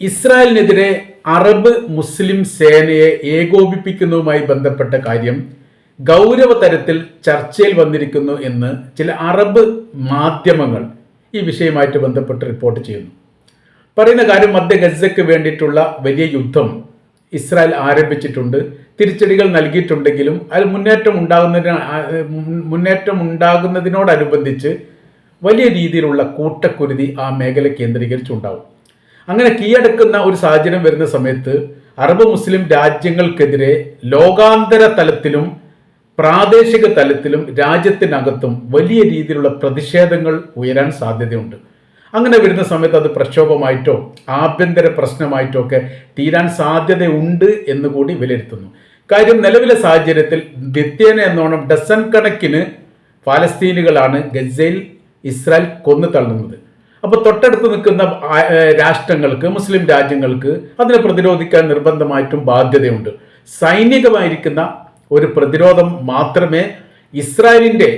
ഇസ്രായേലിനെതിരെ അറബ് മുസ്ലിം സേനയെ ഏകോപിപ്പിക്കുന്നതുമായി ബന്ധപ്പെട്ട കാര്യം ഗൗരവതരത്തിൽ ചർച്ചയിൽ വന്നിരിക്കുന്നു എന്ന് ചില അറബ് മാധ്യമങ്ങൾ ഈ വിഷയമായിട്ട് ബന്ധപ്പെട്ട് റിപ്പോർട്ട് ചെയ്യുന്നു. പറയുന്ന കാര്യം മധ്യ ഗസയ്ക്ക് വേണ്ടിയിട്ടുള്ള വലിയ യുദ്ധം ഇസ്രായേൽ ആരംഭിച്ചിട്ടുണ്ട്. തിരിച്ചടികൾ നൽകിയിട്ടുണ്ടെങ്കിലും അതിൽ മുന്നേറ്റം ഉണ്ടാകുന്നതിന് മുന്നേറ്റം ഉണ്ടാകുന്നതിനോടനുബന്ധിച്ച് വലിയ രീതിയിലുള്ള കൂട്ടക്കുരുതി ആ മേഖല കേന്ദ്രീകരിച്ചുണ്ടാവും. അങ്ങനെ കീഴടക്കുന്ന ഒരു സാഹചര്യം വരുന്ന സമയത്ത് അറബ് മുസ്ലിം രാജ്യങ്ങൾക്കെതിരെ ലോകാന്തര തലത്തിലും പ്രാദേശിക തലത്തിലും രാജ്യത്തിനകത്തും വലിയ രീതിയിലുള്ള പ്രതിഷേധങ്ങൾ ഉയരാൻ സാധ്യതയുണ്ട്. അങ്ങനെ വരുന്ന സമയത്ത് അത് പ്രക്ഷോഭമായിട്ടോ ആഭ്യന്തര പ്രശ്നമായിട്ടോ ഒക്കെ തീരാൻ സാധ്യതയുണ്ട് എന്ന് കൂടി വിലയിരുത്തുന്നു. കാര്യം നിലവിലെ സാഹചര്യത്തിൽ നിത്യേന എന്നോണം ഡസൻ കണക്കിന് ഫലസ്തീനുകളാണ് ഗസയിൽ ഇസ്രായേൽ കൊന്നു തള്ളുന്നത്. അപ്പോൾ തൊട്ടടുത്ത് നിൽക്കുന്ന രാഷ്ട്രങ്ങൾക്ക് മുസ്ലിം രാജ്യങ്ങൾക്ക് അതിനെ പ്രതിരോധിക്കാൻ നിർബന്ധമായിട്ടും ബാധ്യതയുണ്ട്. സൈനികമായിരിക്കുന്ന ഒരു പ്രതിരോധം മാത്രമേ ഇസ്രായേലിന്റെ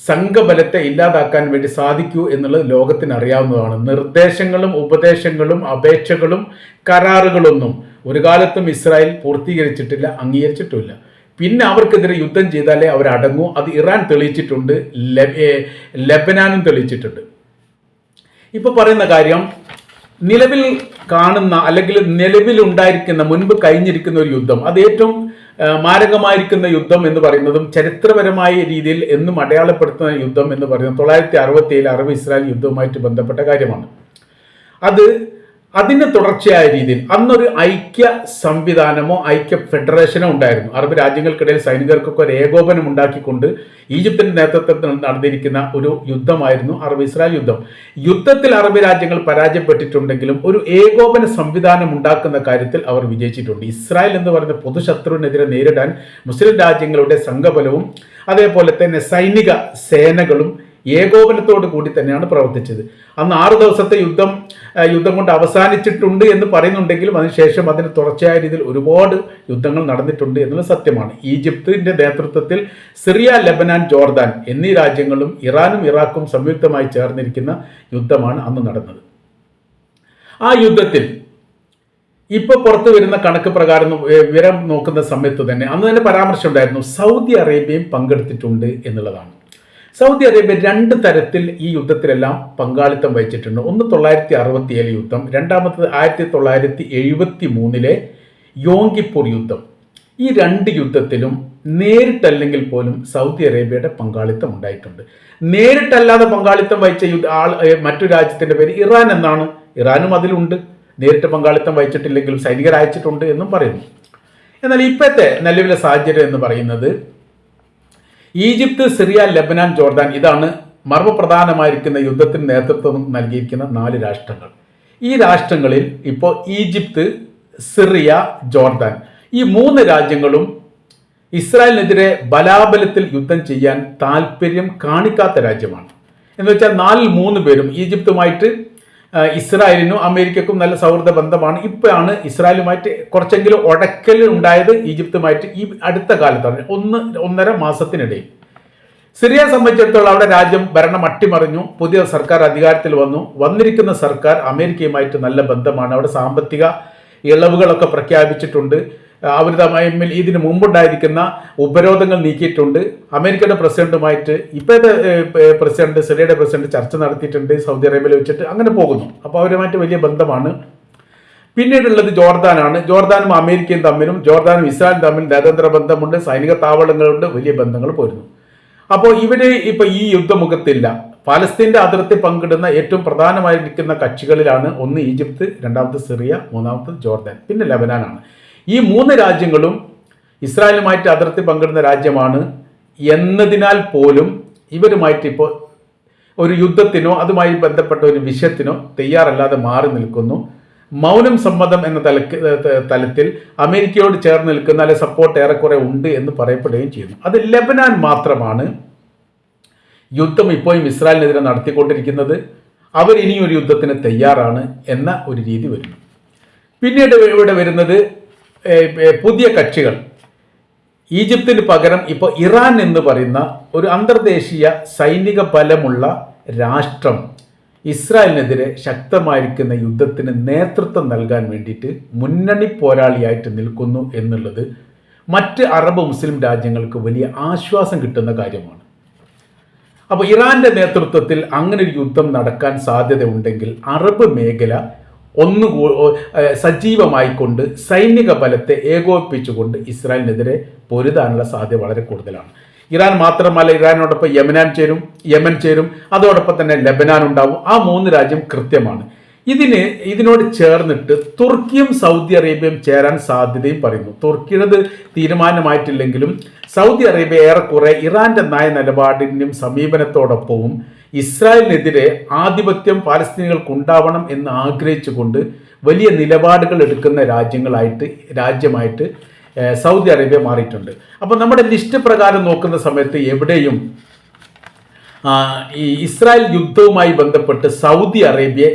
സംഘബലത്തെ ഇല്ലാതാക്കാൻ വേണ്ടി സാധിക്കൂ എന്നുള്ളത് ലോകത്തിന് അറിയാവുന്നതാണ് നിർദ്ദേശങ്ങളും ഉപദേശങ്ങളും അപേക്ഷകളും കരാറുകളൊന്നും ഒരു കാലത്തും ഇസ്രായേൽ പൂർത്തീകരിച്ചിട്ടില്ല അംഗീകരിച്ചിട്ടില്ല. പിന്നെ അവർക്കെതിരെ യുദ്ധം ചെയ്താലേ അവരടങ്ങൂ. അത് ഇറാൻ തെളിയിച്ചിട്ടുണ്ട് ലെബനാനും തെളിയിച്ചിട്ടുണ്ട്. ഇപ്പൊ പറയുന്ന കാര്യം നിലവിൽ കാണുന്ന അല്ലെങ്കിൽ നിലവിൽ ഉണ്ടായിരിക്കുന്ന മുൻപ് കഴിഞ്ഞിരിക്കുന്ന ഒരു യുദ്ധം അത് ഏറ്റവും മാരകമായിരിക്കുന്ന യുദ്ധം എന്ന് പറയുന്നതും ചരിത്രപരമായ രീതിയിൽ എന്നും അടയാളപ്പെടുത്തുന്ന യുദ്ധം എന്ന് പറയുന്നത് തൊള്ളായിരത്തി അറുപത്തി ഏഴ് അറബ് ഇസ്രായേൽ യുദ്ധവുമായിട്ട് ബന്ധപ്പെട്ട കാര്യമാണ്. അത് അതിന് തുടർച്ചയായ രീതിയിൽ അന്നൊരു ഐക്യ സംവിധാനമോ ഐക്യ ഫെഡറേഷനോ ഉണ്ടായിരുന്നു. അറബ് രാജ്യങ്ങൾക്കിടയിൽ സൈനികർക്കൊക്കെ ഒരു ഏകോപനം ഉണ്ടാക്കിക്കൊണ്ട് ഈജിപ്തിന്റെ നേതൃത്വത്തിൽ നടന്നിരിക്കുന്ന ഒരു യുദ്ധമായിരുന്നു അറബ് ഇസ്രായേൽ യുദ്ധം. യുദ്ധത്തിൽ അറബ് രാജ്യങ്ങൾ പരാജയപ്പെട്ടിട്ടുണ്ടെങ്കിലും ഒരു ഏകോപന സംവിധാനം ഉണ്ടാക്കുന്ന കാര്യത്തിൽ അവർ വിജയിച്ചിട്ടുണ്ട്. ഇസ്രായേൽ എന്ന് പറയുന്ന പൊതുശത്രുവിനെതിരെ നേരിടാൻ മുസ്ലിം രാജ്യങ്ങളുടെ സംഘബലവും അതേപോലെ തന്നെ സൈനിക സേനകളും ഏകോപനത്തോടു കൂടി തന്നെയാണ് പ്രവർത്തിച്ചത്. അന്ന് ആറു ദിവസത്തെ യുദ്ധം യുദ്ധം കൊണ്ട് അവസാനിച്ചിട്ടുണ്ട് എന്ന് പറയുന്നുണ്ടെങ്കിലും അതിനുശേഷം അതിന് തുടർച്ചയായ രീതിയിൽ ഒരുപാട് യുദ്ധങ്ങൾ നടന്നിട്ടുണ്ട് എന്നുള്ളത് സത്യമാണ്. ഈജിപ്തിന്റെ നേതൃത്വത്തിൽ സിറിയ ലബനാൻ ജോർദാൻ എന്നീ രാജ്യങ്ങളും ഇറാനും ഇറാഖും സംയുക്തമായി ചേർന്നിരിക്കുന്ന യുദ്ധമാണ് അന്ന് നടന്നത്. ആ യുദ്ധത്തിൽ ഇപ്പോൾ പുറത്തു വരുന്ന കണക്ക് പ്രകാരം വിവരം നോക്കുന്ന സമയത്ത് തന്നെ അന്ന് തന്നെ പരാമർശം ഉണ്ടായിരുന്നു സൗദി അറേബ്യയും പങ്കെടുത്തിട്ടുണ്ട് എന്നുള്ളതാണ്. സൗദി അറേബ്യ രണ്ട് തരത്തിൽ ഈ യുദ്ധത്തിലെല്ലാം പങ്കാളിത്തം വഹിച്ചിട്ടുണ്ട്. ഒന്ന് തൊള്ളായിരത്തി അറുപത്തി ഏഴ് യുദ്ധം രണ്ടാമത്തത് ആയിരത്തി തൊള്ളായിരത്തി എഴുപത്തി മൂന്നിലെ യോങ്കിപ്പൂർ യുദ്ധം. ഈ രണ്ട് യുദ്ധത്തിലും നേരിട്ടല്ലെങ്കിൽ പോലും സൗദി അറേബ്യയുടെ പങ്കാളിത്തം ഉണ്ടായിട്ടുണ്ട്. നേരിട്ടല്ലാതെ പങ്കാളിത്തം വഹിച്ച യുദ്ധ ആൾ മറ്റു രാജ്യത്തിന്റെ പേര് ഇറാൻ എന്നാണ്. ഇറാനും അതിലുണ്ട്. നേരിട്ട് പങ്കാളിത്തം വഹിച്ചിട്ടില്ലെങ്കിലും സൈനികർ അയച്ചിട്ടുണ്ട് എന്നും പറയുന്നു. എന്നാൽ ഇപ്പോഴത്തെ നിലവിലെ സാഹചര്യം എന്ന് പറയുന്നത് ഈജിപ്ത് സിറിയ ലബനാൻ ജോർദാൻ ഇതാണ് മർമ്മപ്രധാനമായിരിക്കുന്ന യുദ്ധത്തിന് നേതൃത്വം നൽകിയിരിക്കുന്ന നാല് രാഷ്ട്രങ്ങൾ. ഈ രാഷ്ട്രങ്ങളിൽ ഇപ്പോൾ ഈജിപ്ത് സിറിയ ജോർദാൻ. ഈ മൂന്ന് രാജ്യങ്ങളും ഇസ്രായേലിനെതിരെ ബലാബലത്തിൽ യുദ്ധം ചെയ്യാൻ താല്പര്യം കാണിക്കാത്ത രാജ്യമാണ്. എന്ന് വെച്ചാൽ നാലിൽ മൂന്ന് പേരും ഈജിപ്തുമായിട്ട് ഇസ്രായേലിനും അമേരിക്കക്കും നല്ല സൗഹൃദ ബന്ധമാണ്. ഇപ്പോഴാണ് ഇസ്രായേലുമായിട്ട് കുറച്ചെങ്കിലും ഉടക്കൽ ഉണ്ടായത് ഈജിപ്തുമായിട്ട് ഈ അടുത്ത കാലത്താണ് ഒന്ന് ഒന്നര മാസത്തിനിടയിൽ സിറിയയെ സംബന്ധിച്ചിടത്തോളം അവിടെ രാജ്യം ഭരണം അട്ടിമറിഞ്ഞു. പുതിയ സർക്കാർ അധികാരത്തിൽ വന്നു. വന്നിരിക്കുന്ന സർക്കാർ അമേരിക്കയുമായിട്ട് നല്ല ബന്ധമാണ്. അവിടെ സാമ്പത്തിക ഇളവുകളൊക്കെ പ്രഖ്യാപിച്ചിട്ടുണ്ട്. അവർ തമ്മിൽ ഇതിന് മുമ്പുണ്ടായിരിക്കുന്ന ഉപരോധങ്ങൾ നീക്കിയിട്ടുണ്ട്. അമേരിക്കയുടെ പ്രസിഡന്റുമായിട്ട് ഇപ്പോഴത്തെ പ്രസിഡന്റ് സിറിയയുടെ പ്രസിഡന്റ് ചർച്ച നടത്തിയിട്ടുണ്ട് സൗദി അറേബ്യയിൽ വെച്ചിട്ട് അങ്ങനെ പോകുന്നു. അപ്പോൾ അവരുമായിട്ട് വലിയ ബന്ധമാണ്. പിന്നീടുള്ളത് ജോർദാനാണ്. ജോർദാനും അമേരിക്കയും തമ്മിലും ജോർദാനും ഇസ്രായേലും തമ്മിൽ നയതന്ത്ര ബന്ധമുണ്ട് സൈനിക താവളങ്ങളുണ്ട് വലിയ ബന്ധങ്ങൾ പോരുന്നു. അപ്പോൾ ഇവർ ഇപ്പൊ ഈ യുദ്ധമുഖത്തില്ല. പാലസ്തീന്റെ അതിർത്തി പങ്കിടുന്ന ഏറ്റവും പ്രധാനമായിരിക്കുന്ന കക്ഷികളിലാണ് ഒന്ന് ഈജിപ്ത് രണ്ടാമത് സിറിയ മൂന്നാമത് ജോർദാൻ പിന്നെ ലബനാനാണ്. ഈ മൂന്ന് രാജ്യങ്ങളും ഇസ്രായേലുമായിട്ട് അതിർത്തി പങ്കിടുന്ന രാജ്യമാണ് എന്നതിനാൽ പോലും ഇവരുമായിട്ട് ഇപ്പോൾ ഒരു യുദ്ധത്തിനോ അതുമായി ബന്ധപ്പെട്ട ഒരു വിഷയത്തിനോ തയ്യാറല്ലാതെ മാറി നിൽക്കുന്നു. മൗനം സമ്മതം എന്ന തലക്ക് തലത്തിൽ അമേരിക്കയോട് ചേർന്ന് നിൽക്കുന്ന അല്ലെ സപ്പോർട്ട് ഏറെക്കുറെ ഉണ്ട് എന്ന് പറയപ്പെടുകയും ചെയ്യുന്നു. അത് ലെബനാൻ മാത്രമാണ്. യുദ്ധം ഇപ്പോഴും ഇസ്രായേലിനെതിരെ നടത്തിക്കൊണ്ടിരിക്കുന്നത് അവർ ഇനിയും ഒരു യുദ്ധത്തിന് തയ്യാറാണ് എന്ന ഒരു രീതി വരുന്നു. പിന്നീട് ഇവിടെ വരുന്നത് പുതിയ കക്ഷികൾ. ഈജിപ്തിന് പകരം ഇപ്പോൾ ഇറാൻ എന്ന് പറയുന്ന ഒരു അന്തർദേശീയ സൈനിക ബലമുള്ള രാഷ്ട്രം ഇസ്രായേലിനെതിരെ ശക്തമായിരിക്കുന്ന യുദ്ധത്തിന് നേതൃത്വം നൽകാൻ വേണ്ടിയിട്ട് മുന്നണി പോരാളിയായിട്ട് നിൽക്കുന്നു എന്നുള്ളത് മറ്റ് അറബ് മുസ്ലിം രാജ്യങ്ങൾക്ക് വലിയ ആശ്വാസം കിട്ടുന്ന കാര്യമാണ്. അപ്പോൾ ഇറാന്റെ നേതൃത്വത്തിൽ അങ്ങനെ ഒരു യുദ്ധം നടക്കാൻ സാധ്യത ഉണ്ടെങ്കിൽ അറബ് മേഖല ഒന്ന് സജീവമായിക്കൊണ്ട് സൈനിക ബലത്തെ ഏകോപിപ്പിച്ചുകൊണ്ട് ഇസ്രായേലിനെതിരെ പൊരുതാനുള്ള സാധ്യത വളരെ കൂടുതലാണ്. ഇറാൻ മാത്രമല്ല ഇറാനോടൊപ്പം യമനാൻ ചേരും യമൻ ചേരും അതോടൊപ്പം തന്നെ ലബനാൻ ഉണ്ടാവും. ആ മൂന്ന് രാജ്യം കൃത്യമാണ്. ഇതിന് ഇതിനോട് ചേർന്നിട്ട് തുർക്കിയും സൗദി അറേബ്യയും ചേരാൻ സാധ്യതയും പറയുന്നു. തുർക്കിയുടെ തീരുമാനമായിട്ടില്ലെങ്കിലും സൗദി അറേബ്യ ഏറെക്കുറെ ഇറാന്റെ നയ നിലപാടിനും സമീപനത്തോടൊപ്പവും ഇസ്രായേലിനെതിരെ ആധിപത്യം പാലസ്തീനികൾക്ക് ഉണ്ടാവണം എന്ന് ആഗ്രഹിച്ചുകൊണ്ട് വലിയ നിലപാടുകൾ എടുക്കുന്ന രാജ്യങ്ങളായിട്ട് രാജ്യമായിട്ട് സൗദി അറേബ്യ മാറിയിട്ടുണ്ട്. അപ്പോൾ നമ്മുടെ ലിസ്റ്റ് പ്രകാരം നോക്കുന്ന സമയത്ത് എവിടെയും ഈ ഇസ്രായേൽ യുദ്ധവുമായി ബന്ധപ്പെട്ട് സൗദി അറേബ്യയെ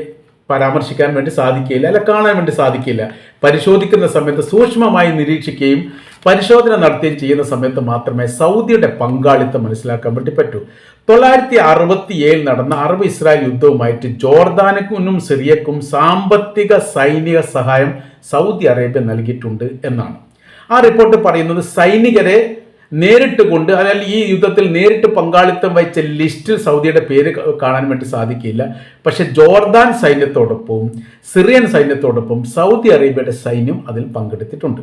പരാമർശിക്കാൻ വേണ്ടി സാധിക്കില്ല അല്ല കാണാൻ വേണ്ടി സാധിക്കില്ല പരിശോധിക്കുന്ന സമയത്ത് സൂക്ഷ്മമായി നിരീക്ഷിക്കുകയും പരിശോധന നടത്തുകയും ചെയ്യുന്ന സമയത്ത് മാത്രമേ സൗദിയുടെ പങ്കാളിത്തം മനസ്സിലാക്കാൻ വേണ്ടി പറ്റൂ. തൊള്ളായിരത്തി അറുപത്തി ഏഴിൽ നടന്ന അറബ് ഇസ്രായേൽ യുദ്ധവുമായിട്ട് ജോർദാനക്കും സിറിയക്കും സാമ്പത്തിക സൈനിക സഹായം സൗദി അറേബ്യ നൽകിയിട്ടുണ്ട് എന്നാണ്. ആ റിപ്പോർട്ട് പറയുന്നത് സൈനികരെ നേരിട്ട് കൊണ്ട് അതായത് ഈ യുദ്ധത്തിൽ നേരിട്ട് പങ്കാളിത്തം വഹിച്ച ലിസ്റ്റിൽ സൗദിയുടെ പേര് കാണാൻ വേണ്ടി സാധിക്കില്ല. പക്ഷെ ജോർദാൻ സൈന്യത്തോടൊപ്പവും സിറിയൻ സൈന്യത്തോടൊപ്പം സൗദി അറേബ്യയുടെ സൈന്യം അതിൽ പങ്കെടുത്തിട്ടുണ്ട്.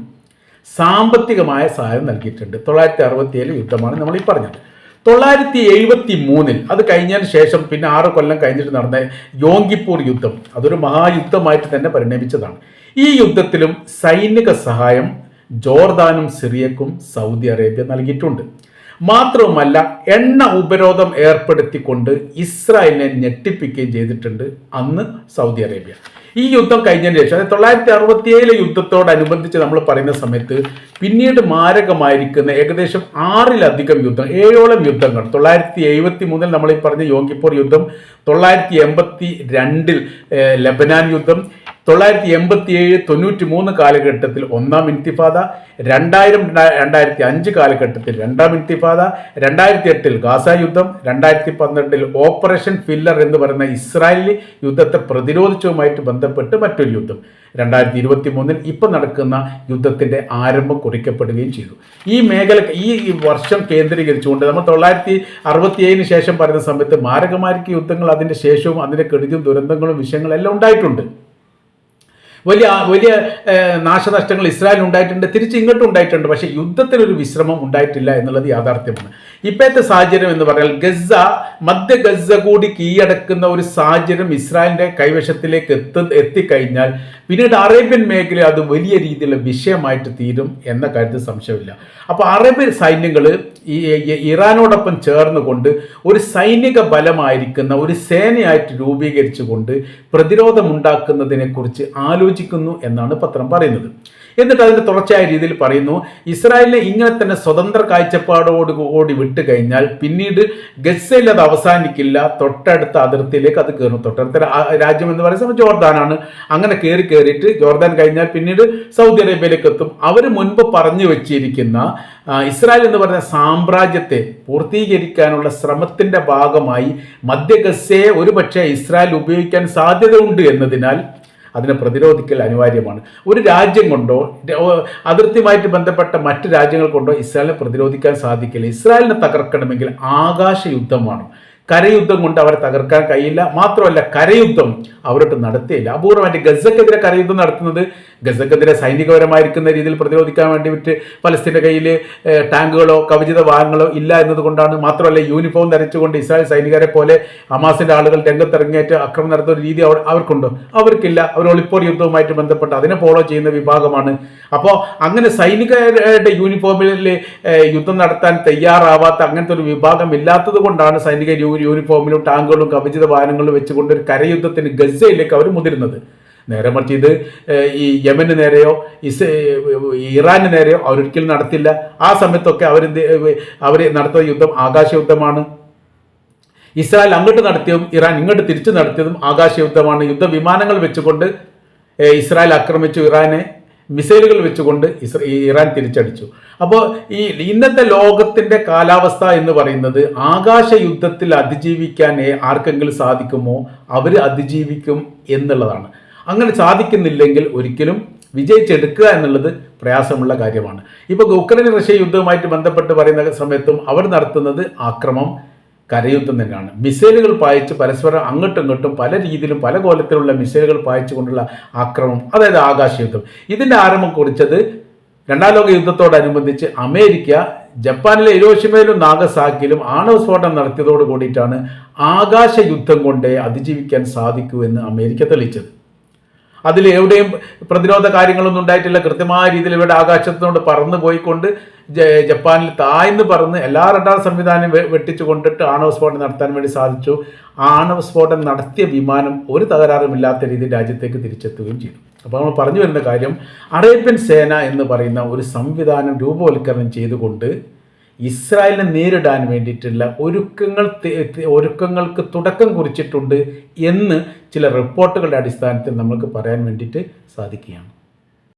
സാമ്പത്തികമായ സഹായം നൽകിയിട്ടുണ്ട്. തൊള്ളായിരത്തി അറുപത്തി ഏഴ് യുദ്ധമാണ് നമ്മൾ ഈ പറഞ്ഞത്. തൊള്ളായിരത്തി എഴുപത്തി മൂന്നിൽ അത് കഴിഞ്ഞതിന് ശേഷം പിന്നെ ആറ് കൊല്ലം കഴിഞ്ഞിട്ട് നടന്ന യോങ്കിപ്പൂർ യുദ്ധം അതൊരു മഹായുദ്ധമായിട്ട് തന്നെ പരിണമിച്ചതാണ്. ഈ യുദ്ധത്തിലും സൈനിക സഹായം ജോർദാനും സിറിയക്കും സൗദി അറേബ്യ നൽകിയിട്ടുണ്ട്. മാത്രവുമല്ല എണ്ണ ഉപരോധം ഏർപ്പെടുത്തിക്കൊണ്ട് ഇസ്രായേലിനെ ഞെട്ടിപ്പിക്കുകയും ചെയ്തിട്ടുണ്ട് അന്ന് സൗദി അറേബ്യ. ഈ യുദ്ധം കഴിഞ്ഞതിന് ശേഷം അതായത് തൊള്ളായിരത്തി അറുപത്തി ഏഴിലെ യുദ്ധത്തോടനുബന്ധിച്ച് നമ്മൾ പറയുന്ന സമയത്ത് പിന്നീട് മാരകമായിരിക്കുന്ന ഏകദേശം ആറിലധികം യുദ്ധം ഏഴോളം യുദ്ധങ്ങൾ. തൊള്ളായിരത്തി എഴുപത്തി മൂന്നിൽ നമ്മൾ ഈ പറഞ്ഞ യോങ്കിപ്പൂർ യുദ്ധം തൊള്ളായിരത്തി എൺപത്തി രണ്ടിൽ ലബനാൻ യുദ്ധം തൊള്ളായിരത്തി എൺപത്തി ഏഴ് തൊണ്ണൂറ്റി മൂന്ന് കാലഘട്ടത്തിൽ ഒന്നാം ഇൻതിഫാദ രണ്ടായിരം രണ്ടായിരത്തി അഞ്ച് കാലഘട്ടത്തിൽ രണ്ടാം ഇൻതിഫാദ രണ്ടായിരത്തി എട്ടിൽ ഗാസ യുദ്ധം രണ്ടായിരത്തി പന്ത്രണ്ടിൽ ഓപ്പറേഷൻ ഫില്ലർ എന്ന് പറയുന്ന ഇസ്രായേലി യുദ്ധത്തെ പ്രതിരോധിച്ചതുമായിട്ട് ബന്ധപ്പെട്ട് മറ്റൊരു യുദ്ധം. രണ്ടായിരത്തി ഇരുപത്തി മൂന്നിൽ ഇപ്പം നടക്കുന്ന യുദ്ധത്തിന്റെ ആരംഭം കുറിക്കപ്പെടുകയും ചെയ്തു. ഈ മേഖല ഈ വർഷം കേന്ദ്രീകരിച്ചുകൊണ്ട് നമ്മൾ തൊള്ളായിരത്തി അറുപത്തി ഏഴിന് ശേഷം പറയുന്ന സമയത്ത് മാരകമാരിക്ക് യുദ്ധങ്ങൾ അതിന്റെ ശേഷവും അതിന്റെ കെടുതിയും ദുരന്തങ്ങളും വിഷയങ്ങളും എല്ലാം ഉണ്ടായിട്ടുണ്ട്. വലിയ വലിയ നാശനഷ്ടങ്ങൾ ഇസ്രായേൽ ഉണ്ടായിട്ടുണ്ട് തിരിച്ച് ഇങ്ങോട്ടും ഉണ്ടായിട്ടുണ്ട്. പക്ഷേ യുദ്ധത്തിനൊരു വിശ്രമം ഉണ്ടായിട്ടില്ല എന്നുള്ളത് യാഥാർത്ഥ്യമാണ്. ഇപ്പോഴത്തെ സാഹചര്യം എന്ന് പറഞ്ഞാൽ ഗസ മധ്യ ഗസ കൂടി കീഴടക്കുന്ന ഒരു സാഹചര്യം ഇസ്രായേലിന്റെ കൈവശത്തിലേക്ക് എത്ത എത്തിക്കഴിഞ്ഞാൽ പിന്നീട് അറേബ്യൻ മേഖല അത് വലിയ രീതിയിലുള്ള വിഷയമായിട്ട് തീരും എന്ന കാര്യത്തിൽ സംശയമില്ല. അപ്പോൾ അറേബ്യൻ സൈന്യങ്ങൾ ഈ ഇറാനോടൊപ്പം ചേർന്നുകൊണ്ട് ഒരു സൈനിക ബലമായിരിക്കുന്ന ഒരു സേനയായിട്ട് രൂപീകരിച്ചുകൊണ്ട് പ്രതിരോധമുണ്ടാക്കുന്നതിനെക്കുറിച്ച് ആലോചിക്കുന്നു എന്നാണ് പത്രം പറയുന്നത്. എന്നിട്ട് അതിന്റെ തുടർച്ചയായ രീതിയിൽ പറയുന്നു ഇസ്രായേലിനെ ഇങ്ങനെ തന്നെ സ്വതന്ത്ര കാഴ്ചപ്പാടോട് കൂടി വിട്ട് കഴിഞ്ഞാൽ പിന്നീട് ഗസയിൽ അത് അവസാനിക്കില്ല തൊട്ടടുത്ത അതിർത്തിയിലേക്ക് അത് കയറും തൊട്ടടുത്ത രാജ്യം എന്ന് പറയുന്നത് ജോർദാനാണ്. അങ്ങനെ കയറി കയറിയിട്ട് ജോർദാൻ കഴിഞ്ഞാൽ പിന്നീട് സൗദി അറേബ്യയിലേക്ക് എത്തും. അവർ മുൻപ് പറഞ്ഞു വെച്ചിരിക്കുന്ന ഇസ്രായേൽ എന്ന് പറയുന്ന സാമ്രാജ്യത്തെ പൂർത്തീകരിക്കാനുള്ള ശ്രമത്തിന്റെ ഭാഗമായി മധ്യ ഗസയെ ഒരുപക്ഷെ ഇസ്രായേൽ ഉപയോഗിക്കാൻ സാധ്യതയുണ്ട് എന്നതിനാൽ അതിനെ പ്രതിരോധിക്കൽ അനിവാര്യമാണ്. ഒരു രാജ്യം കൊണ്ടോ അതിർത്തിയുമായിട്ട് ബന്ധപ്പെട്ട മറ്റ് രാജ്യങ്ങൾ കൊണ്ടോ ഇസ്രായേലിനെ പ്രതിരോധിക്കാൻ സാധിക്കില്ല. ഇസ്രായേലിനെ തകർക്കണമെങ്കിൽ ആകാശ യുദ്ധമാണ് കരയുദ്ധം കൊണ്ട് അവരെ തകർക്കാൻ കഴിയില്ല. മാത്രമല്ല കരയുദ്ധം അവരോട്ട് നടത്തിയില്ല. അപൂർവമായിട്ട് ഗസക്കെതിരെ കരയുദ്ധം നടത്തുന്നത് ഗസക്കെതിരെ സൈനികപരമായിരിക്കുന്ന രീതിയിൽ പ്രതിരോധിക്കാൻ വേണ്ടി വിട്ട് പലസ്തീന്റെ കയ്യിൽ ടാങ്കുകളോ കവചിത വാഹനങ്ങളോ ഇല്ല എന്നതുകൊണ്ടാണ് മാത്രമല്ല യൂണിഫോം ധരിച്ചുകൊണ്ട് ഇസ്രായേൽ സൈനികരെ പോലെ ഹമാസിന്റെ ആളുകൾ രംഗത്തിറങ്ങിയിട്ട് അക്രമം നടത്തുന്ന രീതി അവർ അവർക്കുണ്ടോ. അവർക്കില്ല. അവർ ഒളിപ്പോർ യുദ്ധവുമായിട്ട് ബന്ധപ്പെട്ട് അതിനെ ഫോളോ ചെയ്യുന്ന വിഭാഗമാണ്. അപ്പോൾ അങ്ങനെ സൈനികരുടെ യൂണിഫോമിൽ യുദ്ധം നടത്താൻ തയ്യാറാവാത്ത അങ്ങനത്തെ ഒരു വിഭാഗം ഇല്ലാത്തത് കൊണ്ടാണ് സൈനിക യൂണിഫോമിലും ടാങ്കുകളും കവചിത വാഹനങ്ങളും വെച്ചുകൊണ്ട് ഒരു കരയുദ്ധത്തിന് ഗസയിലേക്ക് അവർ മുതിരുന്നത്. നേരെ മറിച്ച് ഇത് ഈ യമന് നേരെയോ ഇസ് ഇറാന് നേരെയോ അവരൊരിക്കലും നടത്തില്ല. ആ സമയത്തൊക്കെ അവർ അവർ നടത്തുന്ന യുദ്ധം ആകാശ യുദ്ധമാണ് ഇസ്രായേൽ അങ്ങോട്ട് നടത്തിയതും ഇറാൻ ഇങ്ങോട്ട് തിരിച്ചു നടത്തിയതും ആകാശ യുദ്ധമാണ് യുദ്ധവിമാനങ്ങൾ വെച്ചുകൊണ്ട് ഇസ്രായേൽ ആക്രമിച്ചു ഇറാനെ. മിസൈലുകൾ വെച്ചുകൊണ്ട് ഇസ്രേ ഇറാൻ തിരിച്ചടിച്ചു. അപ്പോൾ ഈ ഇന്നത്തെ ലോകത്തിന്റെ കാലാവസ്ഥ എന്ന് പറയുന്നത് ആകാശ യുദ്ധത്തിൽ അതിജീവിക്കാൻ ആർക്കെങ്കിലും സാധിക്കുമോ? അവർ അതിജീവിക്കും എന്നുള്ളതാണ്. അങ്ങനെ സാധിക്കുന്നില്ലെങ്കിൽ ഒരിക്കലും വിജയിച്ചെടുക്കുക എന്നുള്ളത് പ്രയാസമുള്ള കാര്യമാണ്. ഇപ്പോൾ ഉക്രൈൻ റഷ്യ യുദ്ധവുമായിട്ട് ബന്ധപ്പെട്ട് പറയുന്ന സമയത്തും അവർ നടത്തുന്നത് ആക്രമം കരയുദ്ധം തന്നെയാണ്. മിസൈലുകൾ പായിച്ച് പരസ്പരം അങ്ങോട്ടും ഇങ്ങോട്ടും പല രീതിയിലും പല കോലത്തിലുള്ള മിസൈലുകൾ പായിച്ചുകൊണ്ടുള്ള ആക്രമണം അതായത് ആകാശയുദ്ധം. ഇതിന്റെ ആരംഭം കുറിച്ചത് രണ്ടാം ലോക യുദ്ധത്തോടനുബന്ധിച്ച് അമേരിക്ക ജപ്പാനിലെ ഇരോഷിമയിലും നാഗസാക്കിലും ആണവ സ്ഫോടനം നടത്തിയതോട് കൂടിയിട്ടാണ് ആകാശ യുദ്ധം കൊണ്ടേ അതിജീവിക്കാൻ സാധിക്കൂ എന്ന് അമേരിക്ക തെളിയിച്ചത്. അതിൽ എവിടെയും പ്രതിരോധ കാര്യങ്ങളൊന്നും ഉണ്ടായിട്ടില്ല. കൃത്യമായ രീതിയിൽ ഇവിടെ ആകാശത്തിനോട് പറന്നു പോയിക്കൊണ്ട് ജപ്പാനിൽ താഴ്ന്ന് പറന്ന് എല്ലാ റഡാർ സംവിധാനം വെട്ടിച്ചു കൊണ്ടിട്ട് ആണവ സ്ഫോടനം നടത്താൻ വേണ്ടി സാധിച്ചു. ആണവ സ്ഫോടനം നടത്തിയ വിമാനം ഒരു തകരാറുമില്ലാത്ത രീതിയിൽ രാജ്യത്തേക്ക് തിരിച്ചെത്തുകയും ചെയ്തു. അപ്പോൾ നമ്മൾ പറഞ്ഞു വരുന്ന കാര്യം അറേബ്യൻ സേന എന്ന് പറയുന്ന ഒരു സംവിധാനം രൂപവൽക്കരണം ചെയ്തുകൊണ്ട് ഇസ്രായേലിനെ നേരിടാൻ വേണ്ടിയിട്ടുള്ള ഒരുക്കങ്ങൾ ഒരുക്കങ്ങൾക്ക് തുടക്കം കുറിച്ചിട്ടുണ്ട് എന്ന് ചില റിപ്പോർട്ടുകളുടെ അടിസ്ഥാനത്തിൽ നമുക്ക് പറയാൻ വേണ്ടിയിട്ട് സാധിക്കുകയാണ്.